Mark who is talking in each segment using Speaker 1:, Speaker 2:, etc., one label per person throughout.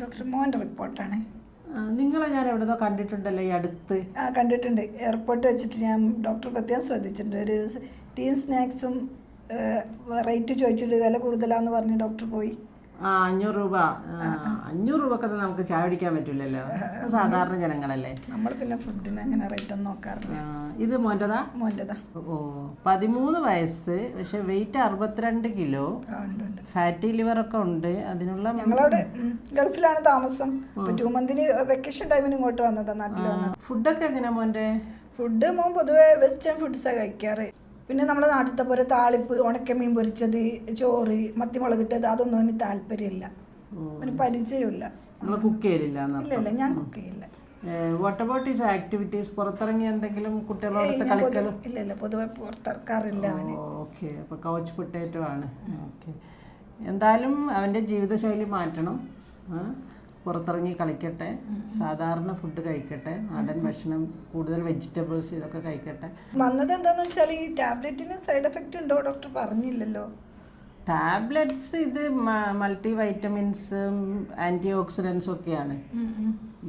Speaker 1: Doctor മോന്റെ റിപ്പോർട്ടാണ്.
Speaker 2: നിങ്ങളെ ഞാൻ എവിടെന്നോ കണ്ടിട്ടുണ്ടല്ലോ ഈ അടുത്ത്.
Speaker 1: ആ കണ്ടിട്ടുണ്ട്. എയർപോർട്ട് വെച്ചിട്ട് ഞാൻ ഡോക്ടർ പ്രത്യേകം ശ്രദ്ധിച്ചിട്ടുണ്ട്. ഒരു ടീൻ സ്നാക്സും റേറ്റ് ചോദിച്ചിട്ട് വില കൂടുതലാന്ന് പറഞ്ഞ് ഡോക്ടർ പോയി.
Speaker 2: ആ അഞ്ഞൂറ് രൂപ. അഞ്ഞൂറ് രൂപക്കൊന്നും നമുക്ക് ചായ കുടിക്കാൻ പറ്റില്ലല്ലോ. സാധാരണ ജനങ്ങളല്ലേ?
Speaker 1: നമ്മൾ പിന്നെ ഫുഡിന് അങ്ങനെ റേറ്റ് ഒന്നും നോക്കാറില്ല.
Speaker 2: ഇത് മോന്റെതാ
Speaker 1: മോന്റെതാ
Speaker 2: ഓ പതിമൂന്ന് വയസ്സ് പക്ഷെ വെയിറ്റ് അറുപത്തിരണ്ട് കിലോ ഫാറ്റി ലിവർ ഒക്കെ ഉണ്ട്. അതിനുള്ള
Speaker 1: ഞങ്ങളവിടെ ഗൾഫിലാണ് താമസം. ടു മന്തിന് വെക്കേഷൻ ടൈമിന് ഇങ്ങോട്ട് വന്നതാ നാട്ടിൽ വന്നത്.
Speaker 2: ഫുഡൊക്കെ എങ്ങനെയാ മോന്റെ?
Speaker 1: ഫുഡ് മോൻ പൊതുവെ വെസ്റ്റേൺ ഫുഡ്സാണ് കഴിക്കാറ്. പിന്നെ നമ്മുടെ നാട്ടിലത്തെ പോലെ താളിപ്പ് ഉണക്കമീൻ പൊരിച്ചത് ചോറ് മത്തിമുളകിട്ടത് അതൊന്നും അവന് താല്പര്യമില്ല. അവന് പരിചയമില്ല
Speaker 2: നിങ്ങൾ കുക്ക് ചെയ്യലില്ല
Speaker 1: ഇല്ല ഇല്ല ഞാൻ കുക്ക് ചെയ്യില്ല
Speaker 2: വാട്ട് അബൌട്ട് ഈസ് ആക്ടിവിറ്റീസ് പുറത്തിറങ്ങി എന്തെങ്കിലും കുട്ടികളോടൊത്ത് കളിക്കലും?
Speaker 1: ഇല്ല ഇല്ല പൊതുവെ പുറത്തിറക്കാറില്ല അവന്.
Speaker 2: ഓക്കെ അപ്പോൾ കൗച്ച് പൊട്ടേറ്റോ ആണ്. ഓക്കെ എന്തായാലും അവന്റെ ജീവിതശൈലി മാറ്റണം. പുറത്തിറങ്ങി കളിക്കട്ടെ. സാധാരണ ഫുഡ് കഴിക്കട്ടെ. നാടൻ ഭക്ഷണം കൂടുതൽ വെജിറ്റബിൾസ് ഇതൊക്കെ കഴിക്കട്ടെ.
Speaker 1: വന്നത് എന്താന്ന് വെച്ചാൽ ഈ ടാബ്ലറ്റിന് സൈഡ് എഫക്റ്റ് ഉണ്ടോ? ഡോക്ടർ പറഞ്ഞില്ലല്ലോ.
Speaker 2: ടാബ്ലറ്റ്സ് ഇത് മൾട്ടി വൈറ്റമിൻസും ആന്റി ഓക്സിഡൻസും ഒക്കെയാണ്.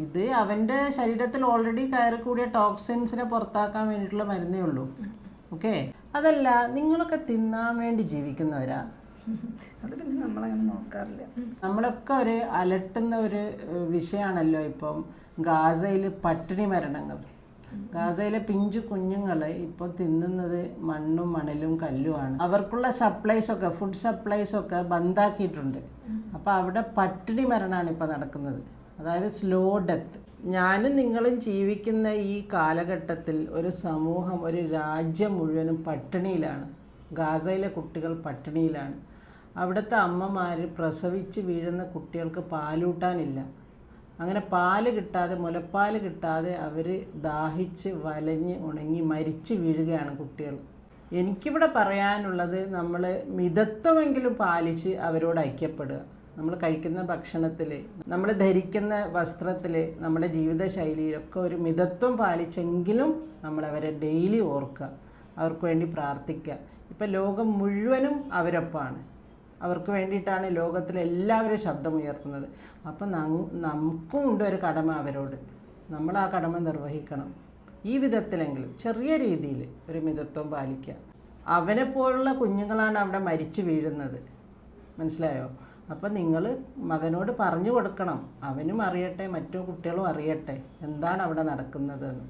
Speaker 2: ഇത് അവന്റെ ശരീരത്തിൽ ഓൾറെഡി കയറി കൂടിയ ടോക്സിൻസിനെ പുറത്താക്കാൻ വേണ്ടിയിട്ടുള്ള മരുന്നേ ഉള്ളൂ. ഓക്കെ അതല്ല നിങ്ങളൊക്കെ തിന്നാൻ വേണ്ടി ജീവിക്കുന്നവരാ?
Speaker 1: അത് പിന്നെ നമ്മളങ്ങനെ നോക്കാറില്ല.
Speaker 2: നമ്മളൊക്കെ ഒരു അലട്ടുന്ന ഒരു വിഷയമാണല്ലോ ഇപ്പം ഗാസയിൽ പട്ടിണി മരണങ്ങൾ. ഗാസയിലെ പിഞ്ചു കുഞ്ഞുങ്ങളെ ഇപ്പോൾ തിന്നുന്നത് മണ്ണും മണലും കല്ലുമാണ്. അവർക്കുള്ള സപ്ലൈസ് ഒക്കെ ഫുഡ് സപ്ലൈസ് ഒക്കെ ബന്ധാക്കിയിട്ടുണ്ട്. അപ്പോൾ അവിടെ പട്ടിണി മരണമാണ് ഇപ്പോൾ നടക്കുന്നത്. അതായത് സ്ലോ ഡെത്ത് ഞാനും നിങ്ങളും ജീവിക്കുന്ന ഈ കാലഘട്ടത്തിൽ ഒരു സമൂഹം ഒരു രാജ്യം മുഴുവനും പട്ടിണിയിലാണ്. ഗാസയിലെ കുട്ടികൾ പട്ടിണിയിലാണ്. അവിടുത്തെ അമ്മമാർ പ്രസവിച്ച് വീഴുന്ന കുട്ടികൾക്ക് പാലൂട്ടാനില്ല. അങ്ങനെ പാൽ കിട്ടാതെ മുലപ്പാൽ കിട്ടാതെ അവർ ദാഹിച്ച് വലഞ്ഞ് ഉണങ്ങി മരിച്ചു വീഴുകയാണ് കുട്ടികൾ. എനിക്കിവിടെ പറയാനുള്ളത് നമ്മൾ മിതത്വമെങ്കിലും പാലിച്ച് അവരോട് ഐക്യപ്പെടുക. നമ്മൾ കഴിക്കുന്ന ഭക്ഷണത്തിൽ നമ്മൾ ധരിക്കുന്ന വസ്ത്രത്തിൽ നമ്മുടെ ജീവിതശൈലിയിലൊക്കെ ഒരു മിതത്വം പാലിച്ചെങ്കിലും നമ്മളവരെ ഡെയിലി ഓർക്കുക. അവർക്ക് വേണ്ടി പ്രാർത്ഥിക്കുക. ഇപ്പം ലോകം മുഴുവനും അവരൊപ്പമാണ് അവർക്ക് വേണ്ടിയിട്ടാണ് ലോകത്തിലെ എല്ലാവരും ശബ്ദമുയർത്തുന്നത്. അപ്പം നമുക്കും ഉണ്ട് ഒരു കടമ അവരോട്. നമ്മൾ ആ കടമ നിർവഹിക്കണം. ഈ വിധത്തിലെങ്കിലും ചെറിയ രീതിയിൽ ഒരു മിതത്വം പാലിക്കുക. അവനെ പോലുള്ള കുഞ്ഞുങ്ങളാണ് അവിടെ മരിച്ചു വീഴുന്നത്. മനസ്സിലായോ? അപ്പം നിങ്ങൾ മകനോട് പറഞ്ഞു കൊടുക്കണം. അവനും അറിയട്ടെ മറ്റു കുട്ടികളും അറിയട്ടെ എന്താണ് അവിടെ നടക്കുന്നതെന്ന്.